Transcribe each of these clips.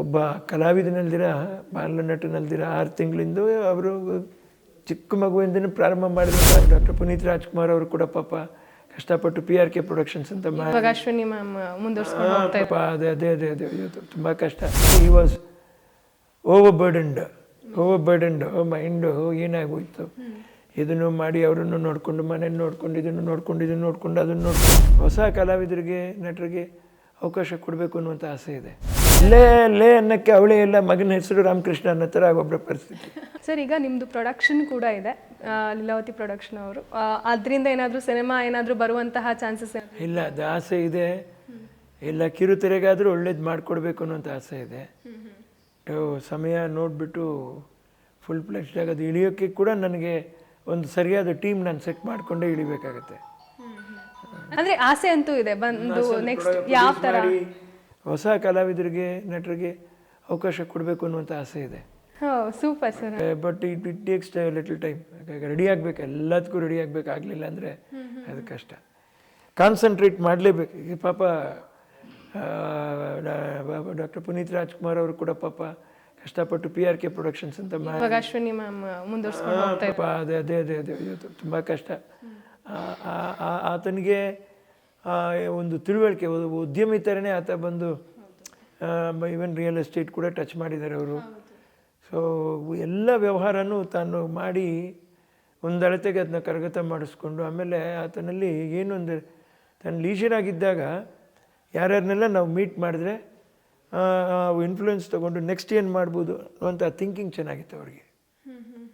ಒಬ್ಬ ಕಲಾವಿದನಲ್ದಿರ ಬಾಲ ನಟನಲ್ದಿರ ಆರು ತಿಂಗಳಿಂದ ಅವರು ಚಿಕ್ಕ ಮಗುವಿಂದನೂ ಪ್ರಾರಂಭ ಮಾಡಿದ್ರು ಡಾಕ್ಟರ್ ಪುನೀತ್ ರಾಜ್ಕುಮಾರ್ ಅವರು ಕೂಡ ಪಾಪ ಕಷ್ಟಪಟ್ಟು ಪಿ ಆರ್ ಕೆ ಪ್ರೊಡಕ್ಷನ್ಸ್ ಅಂತ ಅಶ್ವಿನಿ ಮ್ಯಾಮ್ ಪಾಪ ಅದೇ ಅದೇ ಅದೇ ಅದೇ ಇವತ್ತು ತುಂಬ ಕಷ್ಟ. ಈ was overburdened overburdened mind ಏನಾಗೋಯ್ತು? ಇದನ್ನು ಮಾಡಿ ಅವರನ್ನು ನೋಡಿಕೊಂಡು ಮನೇಲಿ ನೋಡ್ಕೊಂಡು ಇದನ್ನು ನೋಡ್ಕೊಂಡು ಇದನ್ನು ನೋಡ್ಕೊಂಡು ಅದನ್ನು ನೋಡ್ಕೊಂಡು ಹೊಸ ಕಲಾವಿದರಿಗೆ ನಟರಿಗೆ ಅವಕಾಶ ಕೊಡಬೇಕು ಅನ್ನುವಂಥ ಆಸೆ ಇದೆ. ಲೇ ಲೇ ಅನ್ನೋಕ್ಕೆ ಅವಳೇ ಇಲ್ಲ ಮಗನ ಹೆಸರು ರಾಮಕೃಷ್ಣ ಅನ್ನೋ ಥರ ಆಗೊಬ್ಬರ ಪರಿಸ್ಥಿತಿ. ಸರ್ ಈಗ ನಿಮ್ಮದು ಪ್ರೊಡಕ್ಷನ್ ಕೂಡ ಇದೆ ಲೀಲಾವತಿ ಪ್ರೊಡಕ್ಷನ್ ಅವರು. ಅದರಿಂದ ಏನಾದರೂ ಸಿನಿಮಾ ಏನಾದರೂ ಬರುವಂತಹ ಚಾನ್ಸಸ್ ಇಲ್ಲ ಅದು ಆಸೆ ಇದೆ. ಇಲ್ಲ ಕಿರುತೆರೆಗಾದರೂ ಒಳ್ಳೇದು ಮಾಡಿಕೊಡ್ಬೇಕು ಅನ್ನೋಂಥ ಆಸೆ ಇದೆ. ಓ, ಸಮಯ ನೋಡಿಬಿಟ್ಟು ಫುಲ್ ಫ್ಲೆಶ್ಡ್ ಅದು ಇಳಿಯೋಕ್ಕೆ ಕೂಡ ನನಗೆ ಒಂದು ಸರಿಯಾದ ಟೀಮ್ ನಾನು ಸೆಟ್ ಮಾಡಿಕೊಂಡೇ ಇಳಿಬೇಕಾಗತ್ತೆ. ಅಂದರೆ ಆಸೆ ಅಂತೂ ಇದೆ ಬಂದು ನೆಕ್ಸ್ಟ್ ಯಾವ ಮಾಡಿ ಹೊಸ ಕಲಾವಿದರಿಗೆ ನಟರಿಗೆ ಅವಕಾಶ ಕೊಡಬೇಕು ಅನ್ನುವಂಥ ಆಸೆ ಇದೆ super sir but it it takes little time ready ಆಗಬೇಕು ಎಲ್ಲದಕ್ಕೂ ರೆಡಿ ಆಗಬೇಕಾಗಲಿಲ್ಲ ಅಂದರೆ ಅದು ಕಷ್ಟ ಕಾನ್ಸಂಟ್ರೇಟ್ ಮಾಡಲೇಬೇಕು ಈಗ ಪಾಪ ಡಾಕ್ಟರ್ ಪುನೀತ್ ರಾಜ್ಕುಮಾರ್ ಅವರು ಕೂಡ ಪಾಪ ಕಷ್ಟಪಟ್ಟು ಪಿ ಆರ್ ಕೆ ಪ್ರೊಡಕ್ಷನ್ಸ್ ಅಂತ ಅಶ್ವಿನಿ ಮ್ಯಾಮ್ ಮುಂದುವರ್ಸ್ಕೊಂಡು ಅದೇ ಅದೇ ಅದೇ ಅದೇ ತುಂಬ ಕಷ್ಟ ಆತನಿಗೆ ಒಂದು ತಿಳುವಳಿಕೆ ಉದ್ಯಮಿ ಥರನೇ ಆತ ಬಂದು ಈವನ್ ರಿಯಲ್ ಎಸ್ಟೇಟ್ ಕೂಡ ಟಚ್ ಮಾಡಿದ್ದಾರೆ ಅವರು. ಸೊ ಎಲ್ಲ ವ್ಯವಹಾರನೂ ತಾನು ಮಾಡಿ ಒಂದು ಅಳತೆಗೆ ಅದನ್ನ ಕರಗತ ಮಾಡಿಸ್ಕೊಂಡು ಆಮೇಲೆ ಆತನಲ್ಲಿ ಏನೊಂದು ತನ್ನ ಲೀಜರಾಗಿದ್ದಾಗ ಯಾರ್ಯಾರನ್ನೆಲ್ಲ ನಾವು ಮೀಟ್ ಮಾಡಿದ್ರೆ ಇನ್ಫ್ಲೂಯೆನ್ಸ್ ತೊಗೊಂಡು ನೆಕ್ಸ್ಟ್ ಏನು ಮಾಡ್ಬೋದು ಅಂತ ಥಿಂಕಿಂಗ್ ಚೆನ್ನಾಗಿತ್ತು ಅವ್ರಿಗೆ.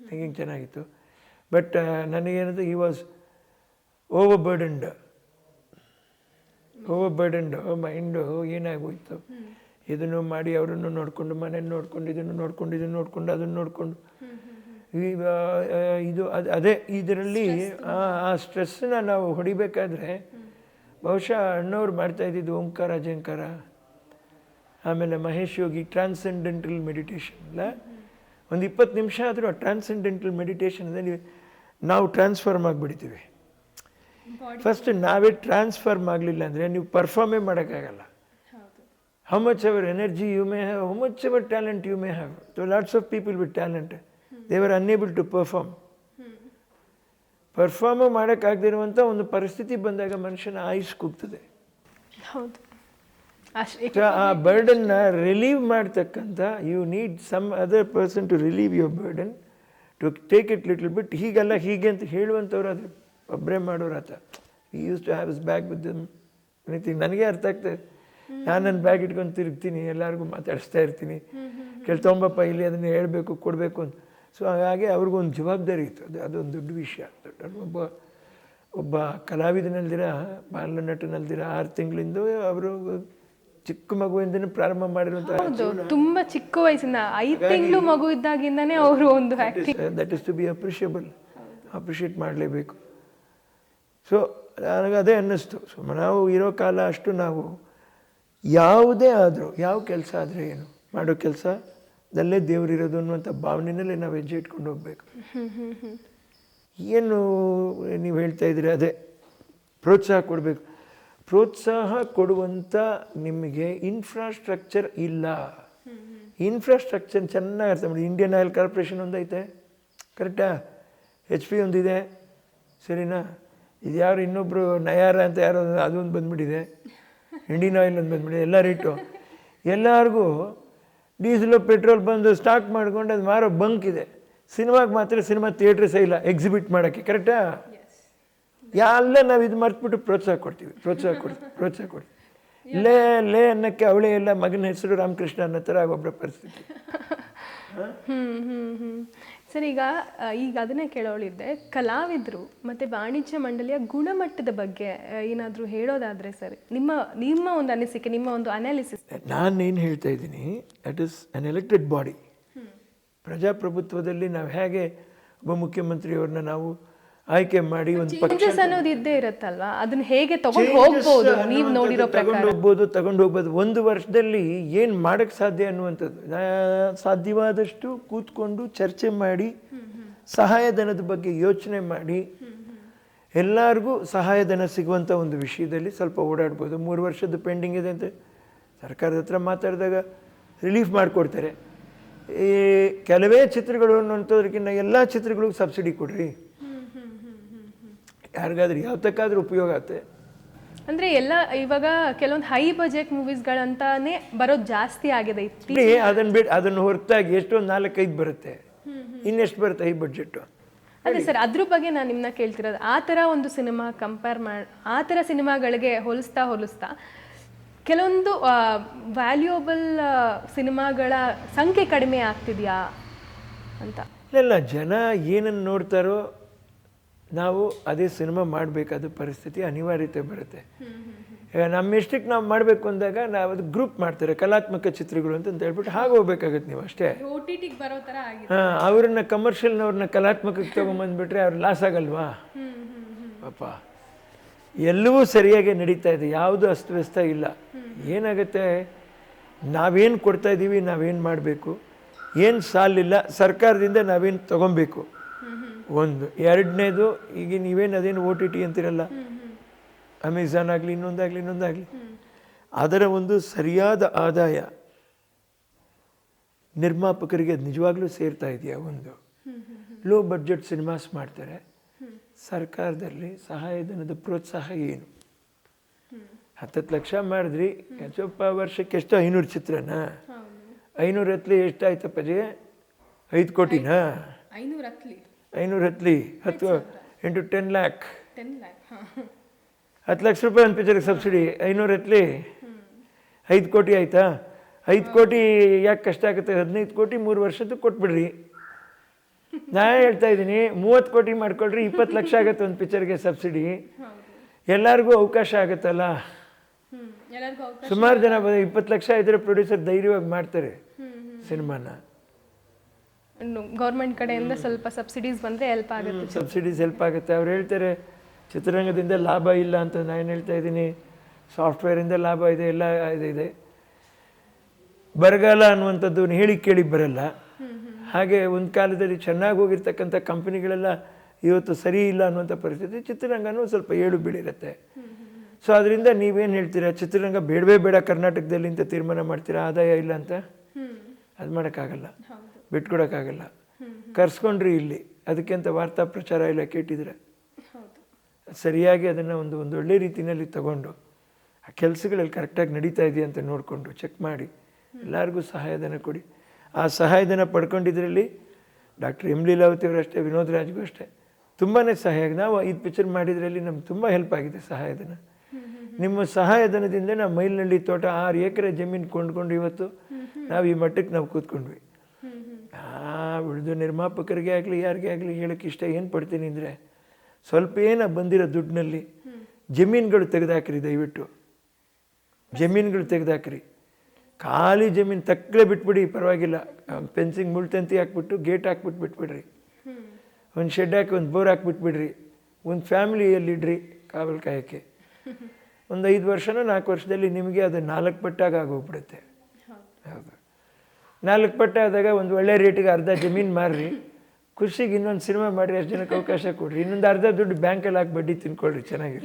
ಥಿಂಕಿಂಗ್ ಚೆನ್ನಾಗಿತ್ತು. ಬಟ್ ನನಗೇನಂದ್ರೆ ಈ was overburdened overburdened mind ಏನಾಗೋಯ್ತು? ಇದನ್ನು ಮಾಡಿ ಅವರನ್ನು ನೋಡಿಕೊಂಡು ಮನೇಲಿ ನೋಡ್ಕೊಂಡು ಇದನ್ನು ನೋಡ್ಕೊಂಡು ಇದನ್ನು ನೋಡ್ಕೊಂಡು ಅದನ್ನು ನೋಡಿಕೊಂಡು. ಈಗ ಇದು ಅದು ಅದೇ ಇದರಲ್ಲಿ ಆ- ಸ್ಟ್ರೆಸ್ಸನ್ನ ನಾವು ಹೊಡಿಬೇಕಾದ್ರೆ ಬಹುಶಃ ಅಣ್ಣವ್ರು ಮಾಡ್ತಾ ಇದ್ದಿದ್ದು ಓಂಕಾರ ಅಜಂಕಾರ ಆಮೇಲೆ ಮಹೇಶ್ ಯೋಗಿ ಟ್ರಾನ್ಸೆಂಡೆಂಟಲ್ ಮೆಡಿಟೇಷನ್ ಅಲ್ಲ? ಒಂದು ಇಪ್ಪತ್ತು ನಿಮಿಷ ಆದರೂ ಆ ಟ್ರಾನ್ಸೆಂಡೆಂಟಲ್ ಮೆಡಿಟೇಷನ್ದಲ್ಲಿ ನಾವು ಟ್ರಾನ್ಸ್ಫಾರ್ಮ್ ಆಗಿಬಿಡ್ತೀವಿ. ಫಸ್ಟ್ ನಾವೇ ಟ್ರಾನ್ಸ್ಫರ್ಮ್ ಆಗಲಿಲ್ಲ ಅಂದರೆ ನೀವು ಪರ್ಫಾರ್ಮೇ ಮಾಡೋಕ್ಕಾಗಲ್ಲ. How much our energy you may have how much our talent you may have to lots of people with talent they were unable to perform perform ಮಾಡೋಕ್ಕಾಗದಿರುವಂಥ ಒಂದು ಪರಿಸ್ಥಿತಿ ಬಂದಾಗ ಮನುಷ್ಯನ ಆಯುಸ್ ಕೂಗ್ತದೆ. ಹೌದು. ಸೊ ಆ ಬರ್ಡನ್ನ ರಿಲೀವ್ ಮಾಡ್ತಕ್ಕಂಥ you need some other person to relieve your burden to take it little bit ಹೀಗಲ್ಲ ಹೀಗೆ ಅಂತ ಹೇಳುವಂಥವ್ರು ಅದು ಒಬ್ಬರೇ ಮಾಡೋ ರಥ ಈ use to have is bag with anything ನನಗೆ ಅರ್ಥ ಆಗ್ತದೆ ನಾನು ನನ್ನ ಬ್ಯಾಗ್ ಇಟ್ಕೊಂಡು ತಿರುಗ್ತೀನಿ ಎಲ್ಲರಿಗೂ ಮಾತಾಡಿಸ್ತಾ ಇರ್ತೀನಿ. ಕೇಳಿ ತೊಂಬಪ್ಪ ಇಲ್ಲಿ ಅದನ್ನು ಹೇಳಬೇಕು ಕೊಡಬೇಕು ಅಂತ. ಸೊ ಹಾಗಾಗಿ ಅವ್ರಿಗೊಂದು ಜವಾಬ್ದಾರಿ ಇತ್ತು. ಅದು ಅದೊಂದು ದೊಡ್ಡ ವಿಷಯ. ದೊಡ್ಡ ಒಬ್ಬ ಒಬ್ಬ ಕಲಾವಿದನಲ್ದಿರ ಬಾಲ ನಟನಲ್ದಿರ ಆರು ತಿಂಗಳಿಂದ ಅವರು ಚಿಕ್ಕ ಮಗುವಿಂದನೇ ಪ್ರಾರಂಭ ಮಾಡಿರುವಂತಹ ತುಂಬಾ ಚಿಕ್ಕ ವಯಸ್ಸಿನ ಐದು ತಿಂಗಳು ಮಗು ಇದ್ದಾಗಿಂದನೇ ಅವರು ಒಂದು that is to be appreciable appreciate ಮಾಡಲೇಬೇಕು. ಸೊ ನನಗೆ ಅದೇ ಅನ್ನಿಸ್ತು. ಸೊ ನಾವು ಇರೋ ಕಾಲ ಅಷ್ಟು ನಾವು ಯಾವುದೇ ಆದರೂ, ಯಾವ ಕೆಲಸ ಆದರೆ ಏನು? ಮಾಡೋ ಕೆಲಸದಲ್ಲೇ ದೇವರಿರೋದು ಅನ್ನುವಂಥ ಭಾವನೆಯಲ್ಲೇ ನಾವು ಹೆಜ್ಜೆ ಇಟ್ಕೊಂಡು ಹೋಗಬೇಕು. ಏನು ನೀವು ಹೇಳ್ತಾ ಇದ್ದೀರಿ ಅದೇ. ಪ್ರೋತ್ಸಾಹ ಕೊಡಬೇಕು. ಪ್ರೋತ್ಸಾಹ ಕೊಡುವಂಥ ನಿಮಗೆ ಇನ್ಫ್ರಾಸ್ಟ್ರಕ್ಚರ್ ಇಲ್ಲ. ಇನ್ಫ್ರಾಸ್ಟ್ರಕ್ಚರ್ ಚೆನ್ನಾಗಿ ಅರ್ಥ ಮಾಡಿ. ಇಂಡಿಯನ್ ಆಯಿಲ್ ಕಾರ್ಪೊರೇಷನ್ ಒಂದೈತೆ. ಕರೆಕ್ಟಾ ಎಚ್ ಪಿ ಒಂದಿದೆ. ಸರಿನಾ? ಇದು ಯಾರು ಇನ್ನೊಬ್ಬರು ನಯಾರ ಅಂತ ಯಾರೋ ಅದೊಂದು ಬಂದುಬಿಟ್ಟಿದೆ. ಇಂಡಿಯನ್ ಆಯಿಲ್ ಒಂದು ಬಂದುಬಿಟ್ಟಿದೆ. ಎಲ್ಲ ರೇಟು ಎಲ್ಲರಿಗೂ ಡೀಸೆಲು ಪೆಟ್ರೋಲ್ ಬಂದು ಸ್ಟಾಕ್ ಮಾಡ್ಕೊಂಡು ಅದು ಮಾರೋ ಬಂಕ್ ಇದೆ. ಸಿನಿಮಾಗೆ ಮಾತ್ರ ಸಿನಿಮಾ ಥಿಯೇಟ್ರಸೇ ಇಲ್ಲ ಎಕ್ಸಿಬಿಟ್ ಮಾಡೋಕ್ಕೆ. ಕರೆಕ್ಟಾ ಎಲ್ಲ ನಾವು ಇದು ಮರ್ತ್ಬಿಟ್ಟು ಪ್ರೋತ್ಸಾಹ ಕೊಡ್ತೀವಿ. ಪ್ರೋತ್ಸಾಹ ಕೊಡ್ತೀವಿ ಪ್ರೋತ್ಸಾಹ ಕೊಡ್ತೀವಿ ಲೇ ಲೇ ಅನ್ನಕ್ಕೆ ಅವಳೇ ಇಲ್ಲ ಮಗನ ಹೆಸರು ರಾಮಕೃಷ್ಣ ಅನ್ನೋ ಥರ ಒಬ್ಬರ ಪರಿಸ್ಥಿತಿ. ಸರ್ ಈಗ ಈಗ ಅದನ್ನೇ ಕೇಳೋಳಿದ್ದೆ. ಕಲಾವಿದರು ಮತ್ತು ವಾಣಿಜ್ಯ ಮಂಡಳಿಯ ಗುಣಮಟ್ಟದ ಬಗ್ಗೆ ಏನಾದರೂ ಹೇಳೋದಾದರೆ ಹೇಳೋದಾದ್ರೆ ಸರ್ ನಿಮ್ಮ ನಿಮ್ಮ ಒಂದು ಅನಿಸಿಕೆ ನಿಮ್ಮ ಒಂದು ಅನಾಲಿಸಿಸ್ ನಾನೇನು ಹೇಳ್ತಾ ಇದ್ದೀನಿ that is an elected body ಪ್ರಜಾಪ್ರಭುತ್ವದಲ್ಲಿ ನಾವು ಹೇಗೆ ಒಬ್ಬ ಮುಖ್ಯಮಂತ್ರಿಯವ್ರನ್ನ ನಾವು ಆಯ್ಕೆ ಮಾಡಿ ಒಂದು ಪಕ್ಷ ಅನ್ನೋದು ಇದ್ದೇ ಇರುತ್ತಲ್ವಾ? ಅದನ್ನ ಹೇಗೆ ತಗೊಂಡು ಹೋಗ್ಬೋದು ನೀವು ನೋಡಿರೋ ಪ್ರಕಾರ. ತಗೊಂಡು ಹೋಗ್ಬೋದು ತಗೊಂಡು ಹೋಗ್ಬೋದು ಒಂದು ವರ್ಷದಲ್ಲಿ ಏನು ಮಾಡಕ್ಕೆ ಸಾಧ್ಯ ಅನ್ನುವಂಥದ್ದು. ಸಾಧ್ಯವಾದಷ್ಟು ಕೂತ್ಕೊಂಡು ಚರ್ಚೆ ಮಾಡಿ ಸಹಾಯಧನದ ಬಗ್ಗೆ ಯೋಚನೆ ಮಾಡಿ ಎಲ್ಲರಿಗೂ ಸಹಾಯಧನ ಸಿಗುವಂಥ ಒಂದು ವಿಷಯದಲ್ಲಿ ಸ್ವಲ್ಪ ಓಡಾಡ್ಬೋದು. ಮೂರು ವರ್ಷದ ಪೆಂಡಿಂಗ್ ಇದೆ ಅಂತ ಸರ್ಕಾರದ ಹತ್ರ ಮಾತಾಡಿದಾಗ ರಿಲೀಫ್ ಮಾಡಿಕೊಡ್ತಾರೆ. ಈ ಕೆಲವೇ ಚಿತ್ರಗಳು ಅನ್ನೋಂಥದ್ರಕ್ಕಿಂತ ಎಲ್ಲ ಚಿತ್ರಗಳಿಗೂ ಸಬ್ಸಿಡಿ ಕೊಡ್ರಿ. ಯಾರಿಗಾದ್ರೂ ಯಾವ್ದಕ್ಕಾದ್ರೂ ಉಪಯೋಗ ಆಗುತ್ತೆ. ಅಂದ್ರೆ ಎಲ್ಲ ಇವಾಗ ಕೆಲವೊಂದು ಹೈ ಬಜೆಟ್ ಮೂವೀಸ್ಗಳಂತಾನೆ ಬರೋದು ಜಾಸ್ತಿ ಆಗಿದೆ ಇತ್ತೀಚೆಗೆ. ಅದನ್ನ ಬಿಟ್ಟು ಅದನ್ನು ಹೊರತಾಗಿ ಎಷ್ಟೊಂದು ನಾಲ್ಕೈದು ಬರುತ್ತೆ. ಇನ್ನೆಷ್ಟು ಬರುತ್ತೆ ಹೈ ಬಜೆಟ್ ಅದೇ ಸರ್ ಅದ್ರ ಬಗ್ಗೆ ನಾನು ನಿಮ್ಮನ್ನ ಕೇಳ್ತಿರೋದು. ಆ ಥರ ಒಂದು ಸಿನಿಮಾ ಕಂಪೇರ್ ಮಾಡಿ ಆ ಥರ ಸಿನಿಮಾಗಳಿಗೆ ಹೋಲಿಸ್ತಾ ಹೋಲಿಸ್ತಾ ಕೆಲವೊಂದು ವ್ಯಾಲ್ಯೂಯಬಲ್ ಸಿನಿಮಾಗಳ ಸಂಖ್ಯೆ ಕಡಿಮೆ ಆಗ್ತಿದೆಯಾ ಅಂತ? ಇಲ್ಲ ಜನ ಏನನ್ನು ನೋಡ್ತಾರೋ ನಾವು ಅದೇ ಸಿನಿಮಾ ಮಾಡಬೇಕಾದ ಪರಿಸ್ಥಿತಿ ಅನಿವಾರ್ಯತೆ ಬರುತ್ತೆ. ಈಗ ನಮ್ಮ ಇಷ್ಟಕ್ಕೆ ನಾವು ಮಾಡಬೇಕು ಅಂದಾಗ ನಾವು ಅದು ಗ್ರೂಪ್ ಮಾಡ್ತಾರೆ ಕಲಾತ್ಮಕ ಚಿತ್ರಗಳು ಅಂತ ಅಂತ ಹೇಳ್ಬಿಟ್ಟು ಹಾಗೆ ಹೋಗ್ಬೇಕಾಗತ್ತೆ ನೀವು ಅಷ್ಟೇ. ಹಾಂ ಅವ್ರನ್ನ ಕಮರ್ಷಿಯಲ್ನವ್ರನ್ನ ಕಲಾತ್ಮಕಕ್ಕೆ ತೊಗೊಂಬಂದ್ಬಿಟ್ರೆ ಅವ್ರು ಲಾಸ್ ಆಗಲ್ವಾ? ಪಾಪ. ಎಲ್ಲವೂ ಸರಿಯಾಗಿ ನಡೀತಾ ಇದೆ ಯಾವುದು ಅಸ್ತವ್ಯಸ್ತ ಇಲ್ಲ. ಏನಾಗುತ್ತೆ? ನಾವೇನು ಕೊಡ್ತಾ ಇದ್ದೀವಿ ನಾವೇನು ಮಾಡಬೇಕು? ಏನು ಸಾಲಿಲ್ಲ ಸರ್ಕಾರದಿಂದ ನಾವೇನು ತಗೊಬೇಕು? ಒಂದು ಎರಡನೇದು ಈಗ ನೀವೇನು ಅದೇನು ಓ ಟಿ ಟಿ ಅಂತಿರಲ್ಲ? ಅಮೆಝಾನ್ ಆಗಲಿ ಇನ್ನೊಂದಾಗಲಿ ಇನ್ನೊಂದಾಗಲಿ. ಅದರ ಒಂದು ಸರಿಯಾದ ಆದಾಯ ನಿರ್ಮಾಪಕರಿಗೆ ಅದು ನಿಜವಾಗ್ಲೂ ಸೇರ್ತಾ ಇದೆಯಾ ಒಂದು? ಲೋ ಬಡ್ಜೆಟ್ ಸಿನಿಮಾಸ್ ಮಾಡ್ತಾರೆ. ಸರ್ಕಾರದಲ್ಲಿ ಸಹಾಯಧನದ ಪ್ರೋತ್ಸಾಹ ಏನು? ಹತ್ತತ್ತು ಲಕ್ಷ ಮಾಡಿದ್ರಿ ಸ್ವಲ್ಪ ವರ್ಷಕ್ಕೆ ಎಷ್ಟು ಐನೂರು ಚಿತ್ರನ ಐನೂರು ಹತ್ಲಿ ಎಷ್ಟಾಯ್ತಪ್ಪ ಜಿ ಐದು ಕೋಟಿನಾ? ಐನೂರು ಹತ್ಲಿ ಹತ್ತು ಇಂಟು ಟೆನ್ ಲ್ಯಾಕ್. ಹತ್ತು ಲಕ್ಷ ರೂಪಾಯಿ ಒಂದು ಪಿಕ್ಚರ್ಗೆ ಸಬ್ಸಿಡಿ ಐನೂರು ಹತ್ಲಿ. ಐದು ಕೋಟಿ ಆಯಿತಾ? ಐದು ಕೋಟಿ ಯಾಕೆ ಕಷ್ಟ ಆಗುತ್ತೆ? ಹದಿನೈದು ಕೋಟಿ ಮೂರು ವರ್ಷದ್ದು ಕೊಟ್ಬಿಡ್ರಿ. ನಾ ಹೇಳ್ತಾ ಇದ್ದೀನಿ ಮೂವತ್ತು ಕೋಟಿ ಮಾಡ್ಕೊಳ್ರಿ ಇಪ್ಪತ್ತು ಲಕ್ಷ ಆಗುತ್ತೆ ಒಂದು ಪಿಕ್ಚರ್ಗೆ ಸಬ್ಸಿಡಿ. ಎಲ್ಲರಿಗೂ ಅವಕಾಶ ಆಗುತ್ತಲ್ಲ? ಸುಮಾರು ಜನ ಇಪ್ಪತ್ತು ಲಕ್ಷ ಇದ್ದರೆ ಪ್ರೊಡ್ಯೂಸರ್ ಧೈರ್ಯವಾಗಿ ಮಾಡ್ತಾರೆ ಸಿನಿಮಾನ. ಗೌರ್ಮೆಂಟ್ ಕಡೆಯಿಂದ ಸ್ವಲ್ಪ ಸಬ್ಸಿಡೀಸ್ ಬಂದರೆ ಹೆಲ್ಪ್ ಆಗುತ್ತೆ. ಸಬ್ಸಿಡೀಸ್ ಹೆಲ್ಪ್ ಆಗುತ್ತೆ. ಅವ್ರು ಹೇಳ್ತಾರೆ ಚಿತ್ರರಂಗದಿಂದ ಲಾಭ ಇಲ್ಲ ಅಂತ ನಾನು ಹೇಳ್ತಾ ಇದ್ದೀನಿ. ಸಾಫ್ಟ್ವೇರಿಂದ ಲಾಭ ಇದೆ ಎಲ್ಲ ಇದು ಇದೆ. ಬರಗಾಲ ಅನ್ನುವಂಥದ್ದು ಹೇಳಿ ಕೇಳಿ ಬರಲ್ಲ. ಹಾಗೆ ಒಂದು ಕಾಲದಲ್ಲಿ ಚೆನ್ನಾಗಿ ಹೋಗಿರ್ತಕ್ಕಂಥ ಕಂಪನಿಗಳೆಲ್ಲ ಇವತ್ತು ಸರಿ ಇಲ್ಲ ಅನ್ನುವಂಥ ಪರಿಸ್ಥಿತಿ ಚಿತ್ರರಂಗನೂ ಸ್ವಲ್ಪ ಏಳು ಬೀಳಿರುತ್ತೆ. ಸೊ ಅದರಿಂದ ನೀವೇನು ಹೇಳ್ತೀರಾ? ಚಿತ್ರರಂಗ ಬೇಡವೇ ಬೇಡ ಕರ್ನಾಟಕದಲ್ಲಿ ಅಂತ ತೀರ್ಮಾನ ಮಾಡ್ತೀರಾ? ಆದಾಯ ಇಲ್ಲ ಅಂತ? ಅದು ಮಾಡೋಕ್ಕಾಗಲ್ಲ. ಬಿಟ್ಕೊಡೋಕ್ಕಾಗಲ್ಲ. ಕರ್ಸ್ಕೊಂಡ್ರಿ ಇಲ್ಲಿ. ಅದಕ್ಕೆ ಅಂತ ವಾರ್ತಾ ಪ್ರಚಾರ ಎಲ್ಲ ಕೇಟಿದ್ರೆ ಸರಿಯಾಗಿ ಅದನ್ನು ಒಂದು ಒಂದು ಒಳ್ಳೆ ರೀತಿಯಲ್ಲಿ ತಗೊಂಡು ಆ ಕೆಲಸಗಳಲ್ಲಿ ಕರೆಕ್ಟಾಗಿ ನಡೀತಾ ಇದೆಯಾ ಅಂತ ನೋಡಿಕೊಂಡು ಚೆಕ್ ಮಾಡಿ ಎಲ್ಲರಿಗೂ ಸಹಾಯಧನ ಕೊಡಿ. ಆ ಸಹಾಯಧನ ಪಡ್ಕೊಂಡಿದ್ರಲ್ಲಿ ಡಾಕ್ಟರ್ ಎಂ ಲೀಲಾವತಿ ಅವರು ಅಷ್ಟೇ ವಿನೋದ್ ರಾಜ್ಗೂ ಅಷ್ಟೇ. ತುಂಬಾ ಸಹಾಯ ನಾವು ಇದು ಪಿಕ್ಚರ್ ಮಾಡಿದ್ರಲ್ಲಿ ನಮ್ಗೆ ತುಂಬ ಹೆಲ್ಪ್ ಆಗಿದೆ ಸಹಾಯಧನ. ನಿಮ್ಮ ಸಹಾಯಧನದಿಂದ ನಾವು ಮೈಲ್ನಳ್ಳಿ ತೋಟ ಆರು ಎಕರೆ ಜಮೀನು ಕೊಂಡ್ಕೊಂಡು ಇವತ್ತು ನಾವು ಈ ಮಟ್ಟಕ್ಕೆ ನಾವು ಕೂತ್ಕೊಂಡ್ವಿ. ಉಳಿದು ನಿರ್ಮಾಪಕರಿಗೆ ಆಗಲಿ, ಯಾರಿಗೆ ಆಗಲಿ ಹೇಳೋಕ್ಕೆ ಇಷ್ಟ ಏನು ಪಡ್ತೀನಿ ಅಂದರೆ ಸ್ವಲ್ಪ ಏನೋ ಬಂದಿರೋ ದುಡ್ಡಿನಲ್ಲಿ ಜಮೀನುಗಳು ತೆಗೆದಾಕ್ರಿ ದಯವಿಟ್ಟು. ಜಮೀನುಗಳು ತೆಗೆದಾಕ್ರಿ. ಖಾಲಿ ಜಮೀನು ತಕ್ಕಲೆ ಬಿಟ್ಬಿಡಿ, ಪರವಾಗಿಲ್ಲ. ಫೆನ್ಸಿಂಗ್ ಮುಳ್ತಂತಿ ಹಾಕ್ಬಿಟ್ಟು, ಗೇಟ್ ಹಾಕ್ಬಿಟ್ಟು ಬಿಟ್ಬಿಡ್ರಿ. ಒಂದು ಶೆಡ್ ಹಾಕಿ, ಒಂದು ಬೋರ್ ಹಾಕ್ಬಿಟ್ಬಿಡ್ರಿ. ಒಂದು ಫ್ಯಾಮಿಲಿಯಲ್ಲಿಡ್ರಿ ಕಾವಲು ಕಾಯೋಕ್ಕೆ. ಒಂದು ಐದು ವರ್ಷನೋ ನಾಲ್ಕು ವರ್ಷದಲ್ಲಿ ನಿಮಗೆ ಅದು ನಾಲ್ಕು ಪಟ್ಟಾಗ ಆಗೋಗ್ಬಿಡುತ್ತೆ. ನಾಲ್ಕು ಪಟ್ಟೆ ಆದಾಗ ಒಂದು ಒಳ್ಳೆ ರೇಟಿಗೆ ಅರ್ಧ ಜಮೀನು ಮಾರ್ರಿ. ಖುಷಿಗೆ ಇನ್ನೊಂದು ಸಿನಿಮಾ ಮಾಡಿರಿ, ಅಷ್ಟು ಜನಕ್ಕೆ ಅವಕಾಶ ಕೊಡಿರಿ. ಇನ್ನೊಂದು ಅರ್ಧ ದುಡ್ಡು ಬ್ಯಾಂಕಲ್ಲಿ ಹಾಕಿ ಬಡ್ಡಿ ತಿನ್ಕೊಳ್ರಿ ಚೆನ್ನಾಗಿ